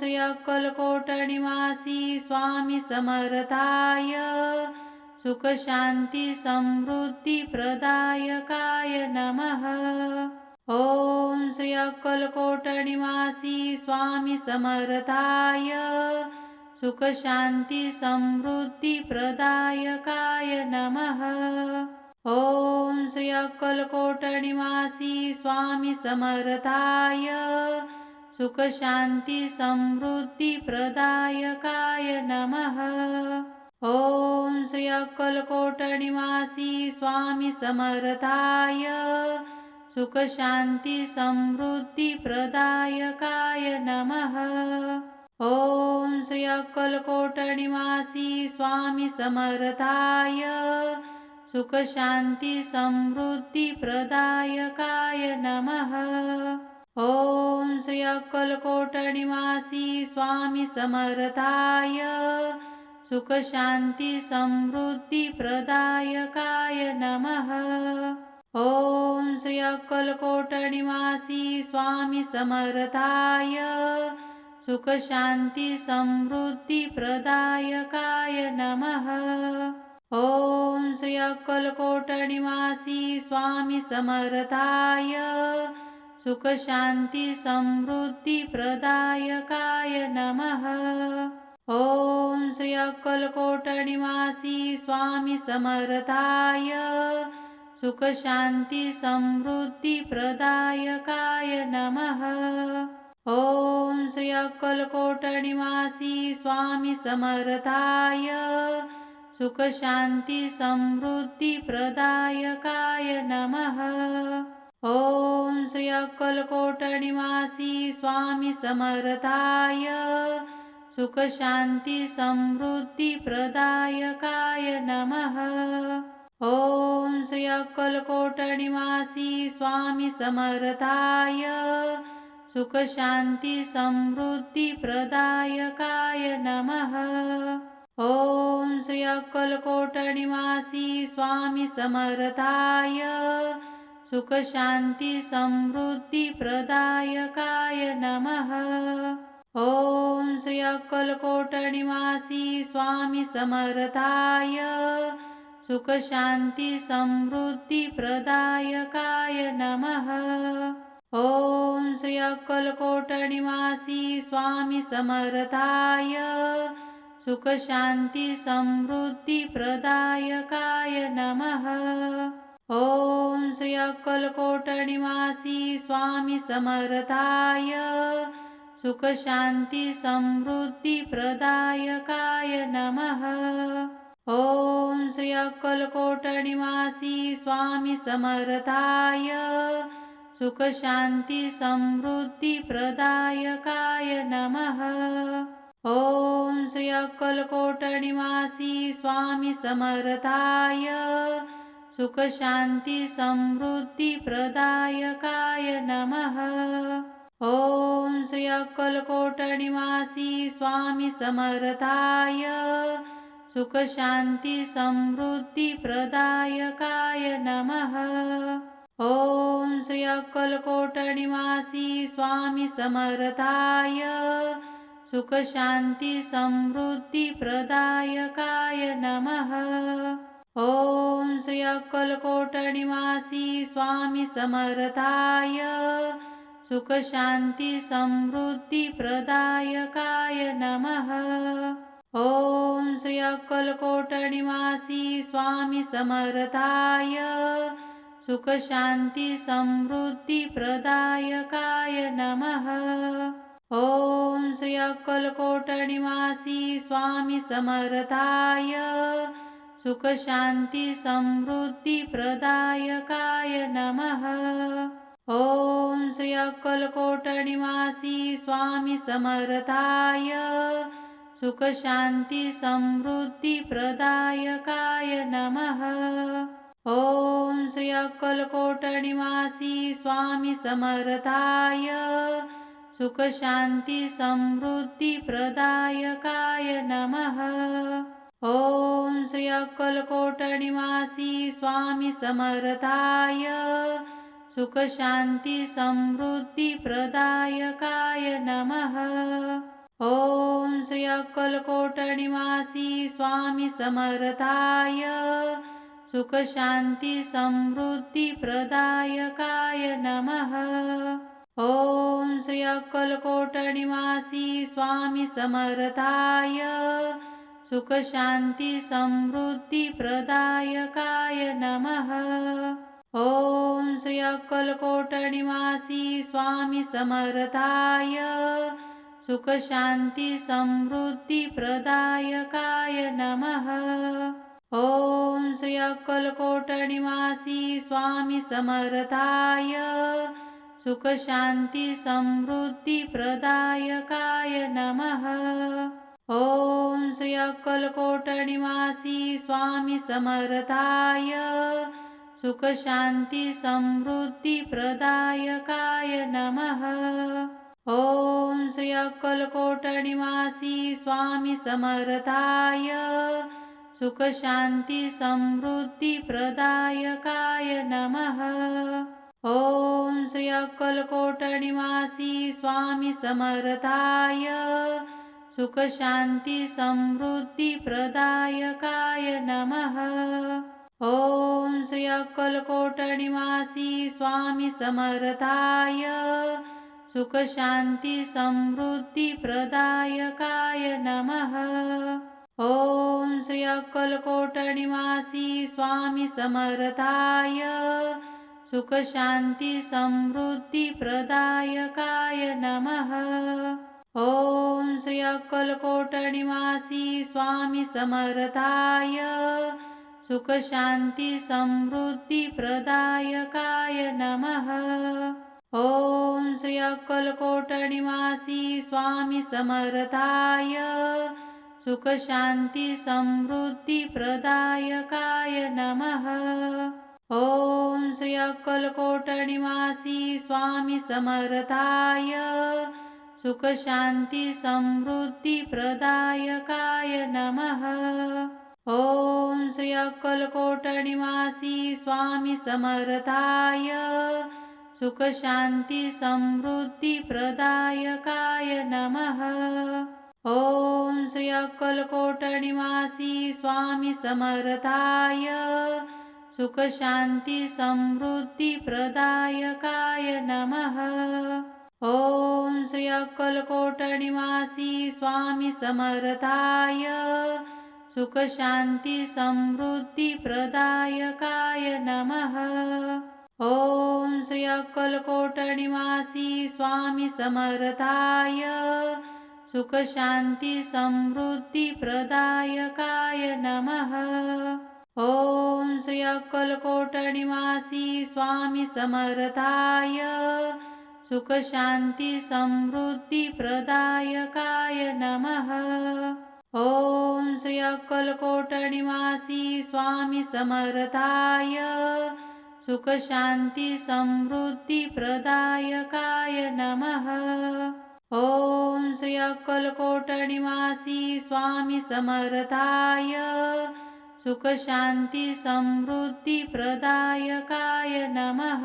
श्री अक्कलकोटनिवासी स्वामी समर्थाय सुख शांती समृद्धी प्रदायकाय नमः। ॐ श्री अक्कलकोटनिवासी स्वामी समर्थाय सुख शांती समृद्धी प्रदायकाय नमः। ॐ श्री अक्कलकोटनिवासी स्वामी समर्थाय सुख समृद्धी प्रदायकाय नमः। ॐ श्री अक्कलकोट निवासी स्वामी समर्थाय। सुख समृद्धी प्रदायकाय नमः। ॐ श्री अक्कलकोट निवासी स्वामी समर्थाय। सुख समृद्धी प्रदायकाय नमः। ॐ श्री अक्कलकोट निवासी स्वामी समर्थाय सुख शांती समृद्धी प्रदायकाय नमः. ॐ श्री अक्कलकोट निवासी स्वामी समर्थाय सुख शांती समृद्धी प्रदायकाय नमः. ॐ श्री अक्कलकोट निवासी स्वामी समर्थाय सुख शांती समृद्धी प्रदायकाय नमः। ॐ श्री अक्कलकोट निवासी स्वामी समर्थाय। सुख शांती समृद्धी प्रदायकाय नमः। ॐ श्री अक्कलकोट निवासी स्वामी समर्थाय। सुख शांती समृद्धी प्रदायकाय नमः। ॐ श्री अक्कलकोट निवासी स्वामी समर्थाय सुख शांती समृद्धी प्रदायकाय नमः। ॐ श्री अक्कलकोट निवासी स्वामी समर्थाय सुख शांती समृद्धी प्रदायकाय नमः। ॐ श्री अक्कलकोट निवासी स्वामी समर्थाय सुख शांती समृद्धी प्रदायकाय नमः। ॐ श्री अक्कलकोट निवासी स्वामी समर्थाय। सुख शांती समृद्धी प्रदायकाय नमः। ॐ श्री अक्कलकोट निवासी स्वामी समर्थाय। सुख शांती समृद्धी प्रदायकाय नमः। ॐ श्री अक्कलकोट निवासी स्वामी समर्थाय सुख शांती समृद्धी प्रदायकाय नमः। ॐ श्री अक्कलकोट निवासी स्वामी समर्थाय सुख शांती समृद्धी प्रदायकाय नमः। ॐ श्री अक्कलकोट निवासी स्वामी समर्थाय सुख शांती समृद्धी प्रदायकाय नमः। ॐ श्री अक्कलकोट निवासी स्वामी समर्थाय। सुख शांती समृद्धी प्रदायकाय नमः। ॐ श्री अक्कलकोट निवासी स्वामी समर्थाय। सुख शांती समृद्धी प्रदायकाय नमः। ॐ श्री अक्कलकोट निवासी स्वामी समर्थाय सुख शांती समृद्धी प्रदायकाय नमः। ॐ श्री अक्कलकोट निवासी स्वामी समर्थाय सुख शांती समृद्धी प्रदायकाय नमः। ॐ श्री अक्कलकोट निवासी स्वामी समर्थाय सुख शांती समृद्धी प्रदायकाय नमः। ॐ श्री अक्कलकोट निवासी स्वामी समर्थाय। सुख शांती समृद्धी प्रदायकाय नमः। ॐ श्री अक्कलकोट निवासी स्वामी समर्थाय। सुख शांती समृद्धी प्रदायकाय नमः। ॐ श्री अक्कलकोट निवासी स्वामी समर्थाय सुख शांती समृद्धी प्रदायकाय नमः। ॐ श्री अक्कलकोटनिवासी स्वामी समर्थाय सुखशान्ति समृद्धिप्रदायकाय नमः। ॐ श्री अक्कलकोटनिवासी स्वामी समर्थाय सुखशान्तिसमृद्धिप्रदायकाय नमः। ॐ श्री अक्कलकोटनिवासी स्वामी समर्थाय। सुखशान्ति नमः। ॐ श्री अक्कलकोटनिवासी स्वामी समर्थाय। सुखशान्ति नमः। ॐ श्री अक्कलकोटनिवासी स्वामी समर्थाय सुखशान्ति समृद्धिप्रदायकाय नमः। ॐ श्री अक्कलकोटनिवासी स्वामी समर्थाय सुखशान्ति समृद्धिप्रदायकाय नमः। ॐ श्री अक्कलकोटनिवासी स्वामी समर्थाय सुखशान्ति समृद्धिप्रदायकाय नमः। ॐ श्री अक्कलकोटनिवासी स्वामी समर्थाय। सुखशान्ति समृद्धिप्रदायकाय नमः। ॐ श्री अक्कलकोटनिवासी स्वामी समर्थाय। सुखशान्ति समृद्धिप्रदायकाय नमः। ॐ श्री अक्कलकोटनिवासी स्वामी समर्थाय सुखशान्ति समृद्धिप्रदायकाय नमः। ॐ श्री अक्कलकोटनिवासी स्वामी समर्थाय सुखशान्ति समृद्धिप्रदायकाय नमः। ॐ श्री अक्कलकोटनिवासी स्वामी समर्थाय सुखशान्तिसमृद्धिप्रदायकाय नमः। ॐ श्री अक्कलकोटनिवासी स्वामी समर्थाय। सुखशान्ति नमः। ॐ श्री अक्कलकोटनिवासी स्वामी समर्थाय। सुखशान्ति नमः। ॐ श्री अक्कलकोटनिवासी स्वामी समर्थाय सुखशान्ति समृद्धिप्रदायकाय नमः। ॐ श्री अक्कलकोटनिवासी स्वामी समर्थाय सुखशान्ति समृद्धिप्रदायकाय नमः। ॐ श्री अक्कलकोटनिवासी स्वामी समर्थाय सुखशान्तिसमृद्धिप्रदायकाय नमः। ॐ श्री अक्कलकोटनिवासी स्वामी समर्थाय। सुखशान्ति नमः। ॐ श्री अक्कलकोटनिवासी स्वामी समर्थाय। सुखशान्तिसमृद्धिप्रदायकाय नमः।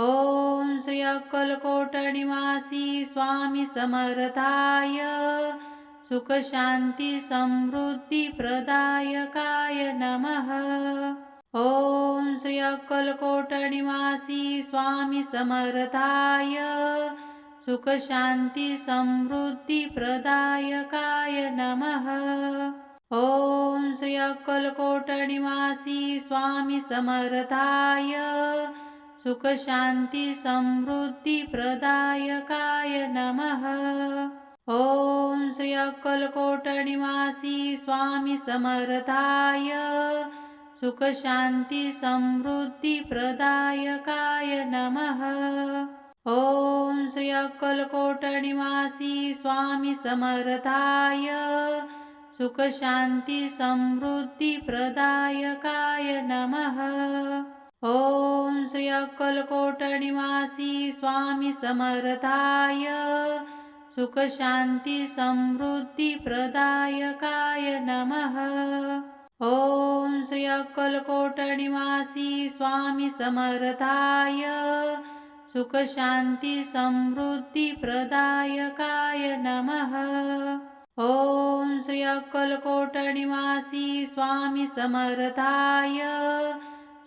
ॐ श्री अक्कलकोटनिवासी स्वामी समर्थाय सुखशान्ति समृद्धिप्रदायकाय नमः। ॐ श्री अक्कलकोटनिवासी स्वामी समर्थाय सुखशान्ति समृद्धिप्रदायकाय नमः। ॐ श्री अक्कलकोटनिवासी स्वामी समर्थाय सुखशान्तिसमृद्धिप्रदायकाय नमः। ॐ श्री अक्कलकोटनिवासी स्वामी समर्थाय। सुखशान्ति नमः। ॐ श्री अक्कलकोटनिवासी स्वामी समर्थाय। सुखशान्ति नमः। ॐ श्री अक्कलकोटनिवासी स्वामी समर्थाय सुखशान्ति समृद्धिप्रदायकाय नमः। ॐ श्री अक्कलकोटनिवासी स्वामी समर्थाय सुखशान्ति समृद्धिप्रदायकाय नमः। ॐ श्री अक्कलकोटनिवासी स्वामी समर्थाय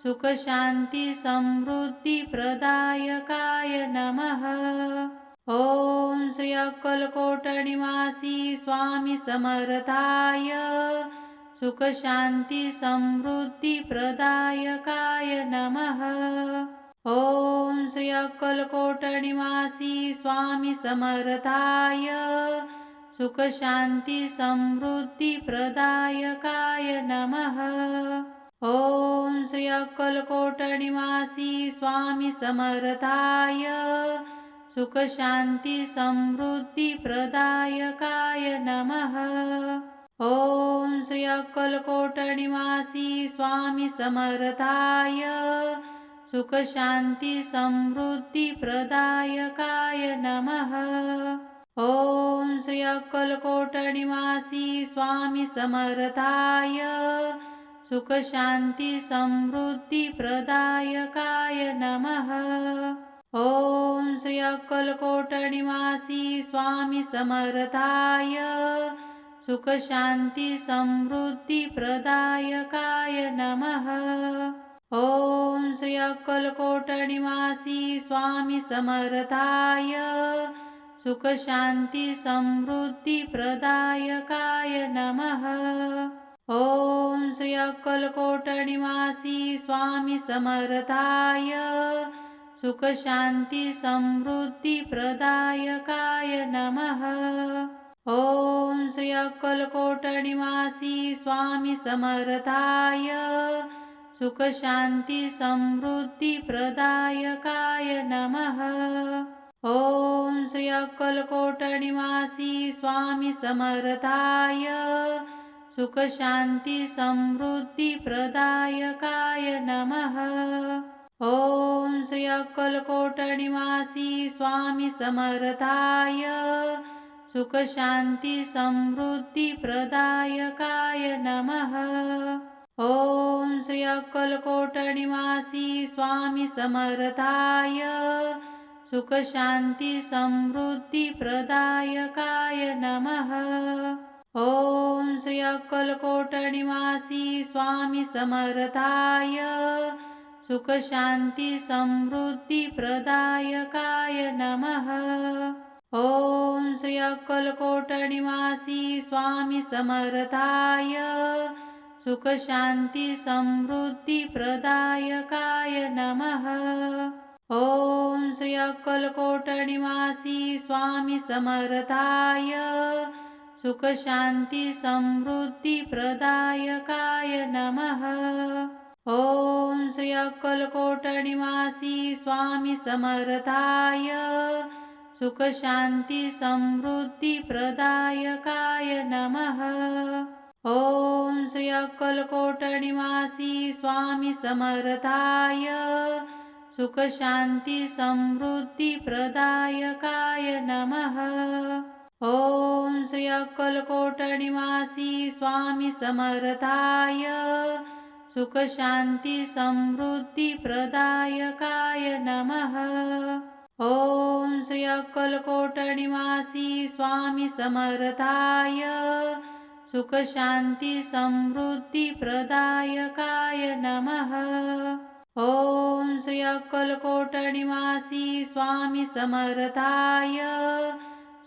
सुखशान्तिसमृद्धिप्रदायकाय नमः। ॐ श्री अक्कलकोटनिवासी स्वामी समर्थाय। सुखशान्ति नमः। ॐ श्री अक्कलकोटनिवासी स्वामी समर्थाय। सुखशान्ति नमः। ॐ श्री अक्कलकोटनिवासी स्वामी समर्थाय सुखशान्ति समृद्धिप्रदायकाय नमः। ॐ श्री अक्कलकोटनिवासी स्वामी समर्थाय सुखशान्ति समृद्धिप्रदायकाय नमः। ॐ श्री अक्कलकोटनिवासी स्वामी समर्थाय सुखशान्तिसमृद्धिप्रदायकाय नमः। ॐ श्री अक्कलकोटनिवासी स्वामी समर्थाय। सुखशान्ति नमः। ॐ श्री अक्कलकोटनिवासी स्वामी समर्थाय। सुखशान्ति नमः। ॐ श्री अक्कलकोटनिवासी स्वामी समर्थाय सुखशान्ति समृद्धिप्रदायकाय नमः। ॐ श्री अक्कलकोटनिवासी स्वामी समर्थाय सुखशान्ति समृद्धिप्रदायकाय नमः। ॐ श्री अक्कलकोटनिवासी स्वामी समर्थाय सुखशान्तिसमृद्धिप्रदायकाय नमः। ॐ श्री अक्कलकोटनिवासी स्वामी समर्थाय। सुखशान्ति नमः। ॐ श्री अक्कलकोटनिवासी स्वामी समर्थाय। सुखशान्ति नमः। ॐ श्री अक्कलकोटनिवासी स्वामी समर्थाय सुखशान्ति समृद्धिप्रदायकाय नमः। ॐ श्री अक्कलकोटनिवासी स्वामी समर्थाय सुखशान्ति समृद्धिप्रदायकाय नमः। ॐ श्री अक्कलकोटनिवासी स्वामी समर्थाय सुखशान्तिसमृद्धिप्रदायकाय नमः। ॐ श्री अक्कलकोटनिवासी स्वामी समर्थाय। सुखशान्ति नमः। ॐ श्री अक्कलकोटनिवासी स्वामी समर्थाय। सुखशान्ति नमः। ॐ श्री अक्कलकोटनिवासी स्वामी समर्थाय सुखशान्ति समृद्धिप्रदायकाय नमः। ॐ श्री अक्कलकोटनिवासी स्वामी समर्थाय सुखशान्ति समृद्धिप्रदायकाय नमः। ॐ श्री अक्कलकोटनिवासी स्वामी समर्थाय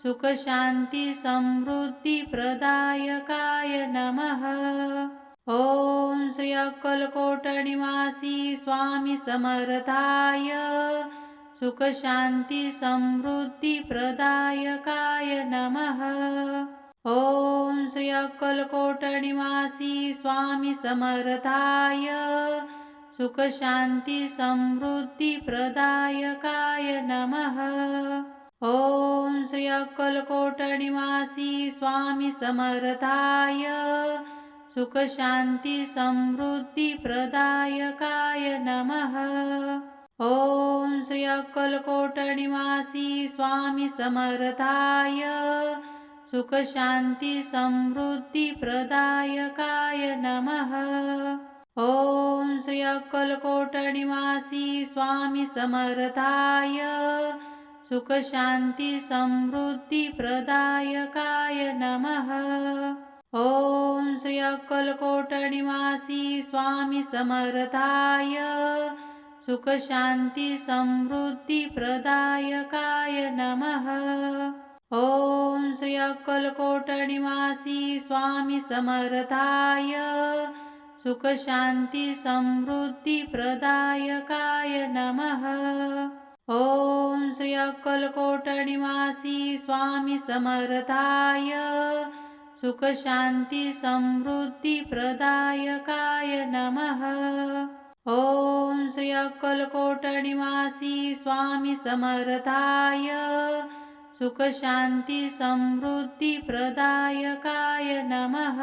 सुखशान्तिसमृद्धिप्रदायकाय नमः। ॐ श्री अक्कलकोटनिवासी स्वामी समर्थाय। सुखशान्ति नमः। ॐ श्री अक्कलकोटनिवासी स्वामी समर्थाय। सुखशान्ति नमः। ॐ श्री अक्कलकोटनिवासी स्वामी समर्थाय सुखशान्ति समृद्धिप्रदायकाय नमः। ॐ श्री अक्कलकोटनिवासी स्वामी समर्थाय सुखशान्ति समृद्धिप्रदायकाय नमः। ॐ श्री अक्कलकोट निवासी स्वामी समर्थाय सुखशान्तिसमृद्धिप्रदायकाय नमः। ॐ श्री अक्कलकोट निवासी स्वामी समर्थाय। सुखशान्ति नमः। ॐ श्री अक्कलकोट निवासी स्वामी समर्थाय। सुखशान्ति नमः। ॐ श्री अक्कलकोट निवासी स्वामी समर्थाय सुखशान्ति समृद्धिप्रदायकाय नमः। ॐ श्री अक्कलकोट निवासी स्वामी समर्थाय सुखशान्ति समृद्धिप्रदायकाय नमः।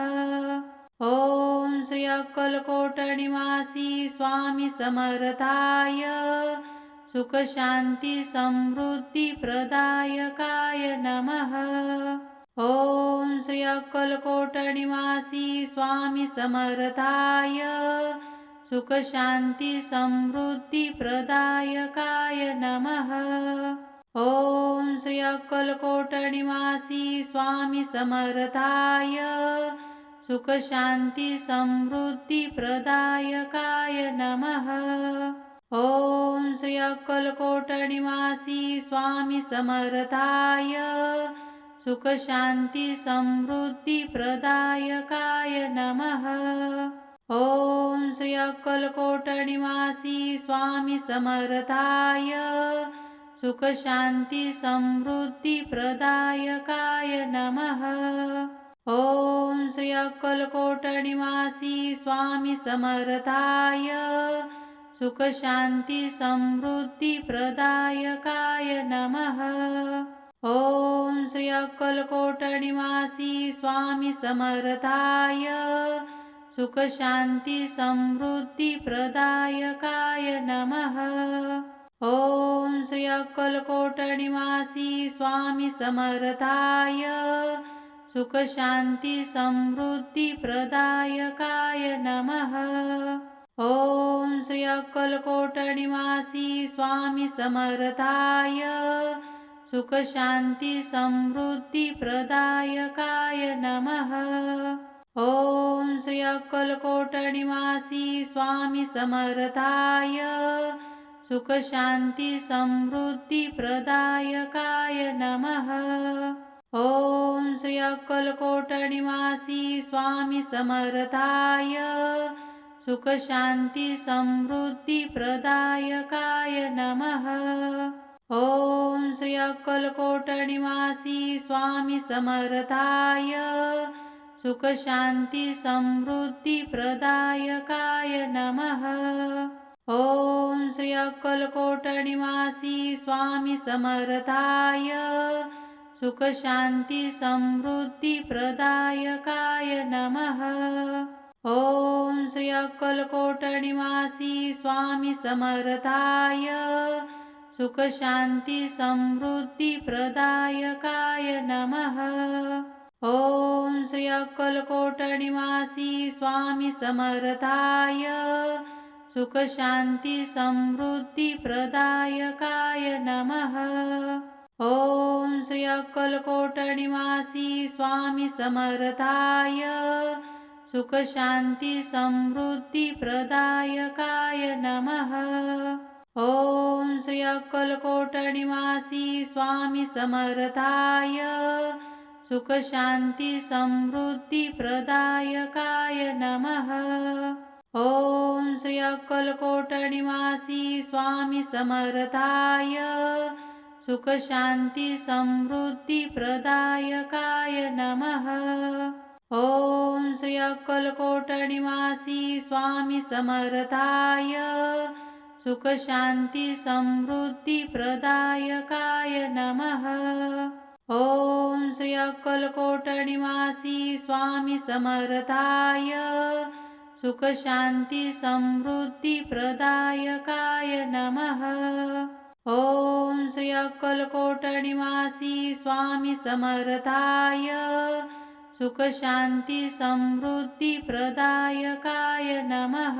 ॐ श्री अक्कलकोट निवासी स्वामी समर्थाय सुखशान्तिसमृद्धिप्रदायकाय नमः। ॐ श्री अक्कलकोट निवासी स्वामी समर्थाय। सुखशान्तिसमृद्धिप्रदायकाय नमः। ॐ श्री अक्कलकोट निवासी स्वामी समर्थाय। सुखशान्ति नमः। ॐ श्री अक्कलकोट निवासी स्वामी समर्थाय सुखशान्ति समृद्धिप्रदायकाय नमः। ॐ श्री अक्कलकोट निवासी स्वामी समर्थाय सुखशान्तिसमृद्धिप्रदायकाय नमः। ॐ श्री अक्कलकोट निवासी स्वामी समर्थाय सुखशान्तिसमृद्धिप्रदायकाय नमः। ॐ श्री अक्कलकोट निवासी स्वामी समर्थाय। सुखशान्ति नमः। ॐ श्री अक्कलकोट निवासी स्वामी समर्थाय। सुखशान्ति नमः। ॐ श्री अक्कलकोट निवासी स्वामी समर्थाय सुखशान्ति समृद्धिप्रदायकाय नमः. ॐ श्री अक्कलकोट निवासी स्वामी समर्थाय सुखशान्ति समृद्धिप्रदायकाय नमः. ॐ श्री अक्कलकोट निवासी स्वामी समर्थाय सुखशान्तिसमृद्धिप्रदायकाय नमः। ॐ श्री अक्कलकोट निवासी स्वामी समर्थाय। सुखशान्ति नमः। ॐ श्री अक्कलकोट निवासी स्वामी समर्थाय। सुखशान्ति नमः। ॐ श्री अक्कलकोट निवासी स्वामी समर्थाय सुखशान्ति समृद्धिप्रदायकाय नमः। ॐ श्री अक्कलकोट निवासी स्वामी समर्थाय सुखशान्ति समृद्धिप्रदायकाय नमः। ॐ श्री अक्कलकोट निवासी स्वामी समर्थाय सुखशान्तिसमृद्धिप्रदायकाय नमः। ॐ श्री अक्कलकोट निवासी स्वामी समर्थाय। सुखशान्ति नमः। ॐ श्री अक्कलकोट निवासी स्वामी समर्थाय। सुखशान्तिसमृद्धिप्रदायकाय नमः। ॐ श्री अक्कलकोट निवासी स्वामी समर्थाय सुखशान्ति समृद्धिप्रदायकाय नमः। ॐ श्री अक्कलकोट निवासी स्वामी समर्थाय सुखशान्ति समृद्धिप्रदायकाय नमः। ॐ श्री अक्कलकोट निवासी स्वामी समर्थाय सुखशान्तिसमृद्धिप्रदायकाय नमः।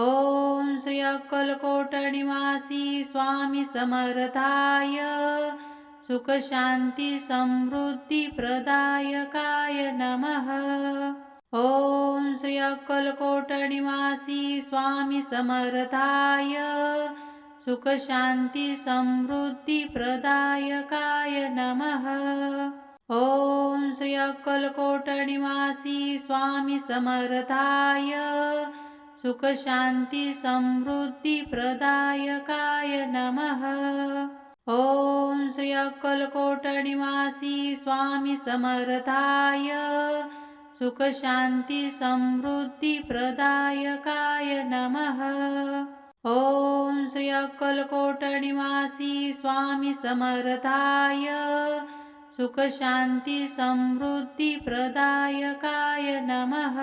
ॐ श्री अक्कलकोटनिवासी स्वामी समर्थाय। सुखशान्ति नमः। ॐ श्री अक्कलकोटनिवासी स्वामी समर्थाय। सुखशान्ति नमः। ॐ श्री अक्कलकोटनिवासी स्वामी समर्थाय सुखशान्ति समृद्धिप्रदायकाय नमः। ॐ श्री अक्कलकोटनिवासी स्वामी समर्थाय सुखशान्ति समृद्धिप्रदायकाय नमः। ॐ श्री अक्कलकोटनिवासी स्वामी समर्थाय सुखशान्ति समृद्धिप्रदायकाय नमः।